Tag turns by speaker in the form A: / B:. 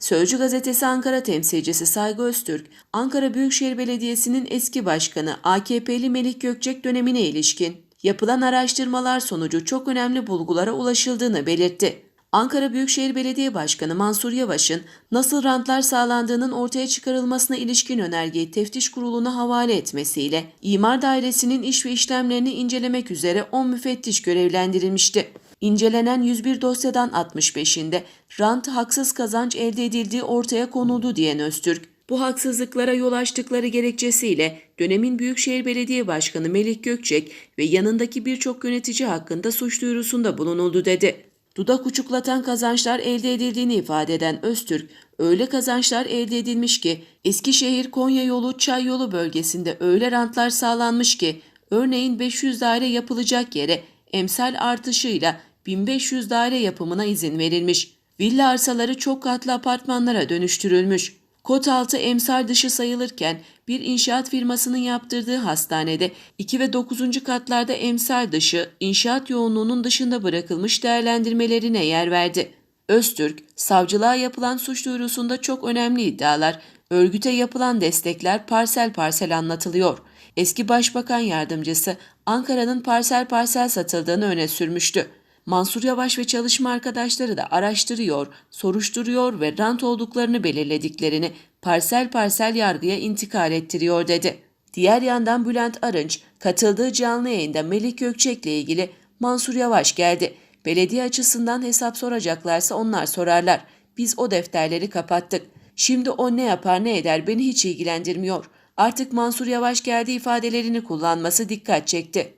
A: Sözcü gazetesi Ankara temsilcisi Saygı Öztürk, Ankara Büyükşehir Belediyesi'nin eski başkanı AKP'li Melih Gökçek dönemine ilişkin yapılan araştırmalar sonucu çok önemli bulgulara ulaşıldığını belirtti. Ankara Büyükşehir Belediye Başkanı Mansur Yavaş'ın nasıl rantlar sağlandığının ortaya çıkarılmasına ilişkin önergeyi teftiş kuruluna havale etmesiyle İmar Dairesi'nin iş ve işlemlerini incelemek üzere 10 müfettiş görevlendirilmişti. İncelenen 101 dosyadan 65'inde rant haksız kazanç elde edildiği ortaya konuldu diyen Öztürk, bu haksızlıklara yol açtıkları gerekçesiyle dönemin Büyükşehir Belediye Başkanı Melih Gökçek ve yanındaki birçok yönetici hakkında suç duyurusunda bulunuldu dedi. Dudak uçuklatan kazançlar elde edildiğini ifade eden Öztürk, öyle kazançlar elde edilmiş ki Eskişehir Konya yolu Çay yolu bölgesinde öyle rantlar sağlanmış ki örneğin 500 daire yapılacak yere emsal artışıyla 1500 daire yapımına izin verilmiş. Villa arsaları çok katlı apartmanlara dönüştürülmüş. Kod altı emsal dışı sayılırken bir inşaat firmasının yaptırdığı hastanede 2 ve 9. katlarda emsal dışı inşaat yoğunluğunun dışında bırakılmış değerlendirmelerine yer verdi. Öztürk, savcılığa yapılan suç duyurusunda çok önemli iddialar, örgüte yapılan destekler parsel parsel anlatılıyor. Eski Başbakan Yardımcısı Ankara'nın parsel parsel satıldığını öne sürmüştü. Mansur Yavaş ve çalışma arkadaşları da araştırıyor, soruşturuyor ve rant olduklarını belirlediklerini parsel parsel yargıya intikal ettiriyor dedi. Diğer yandan Bülent Arınç katıldığı canlı yayında Melik Gökçek'le ilgili Mansur Yavaş geldi. Belediye açısından hesap soracaklarsa onlar sorarlar. Biz o defterleri kapattık. Şimdi o ne yapar ne eder beni hiç ilgilendirmiyor. Artık Mansur Yavaş geldi ifadelerini kullanması dikkat çekti.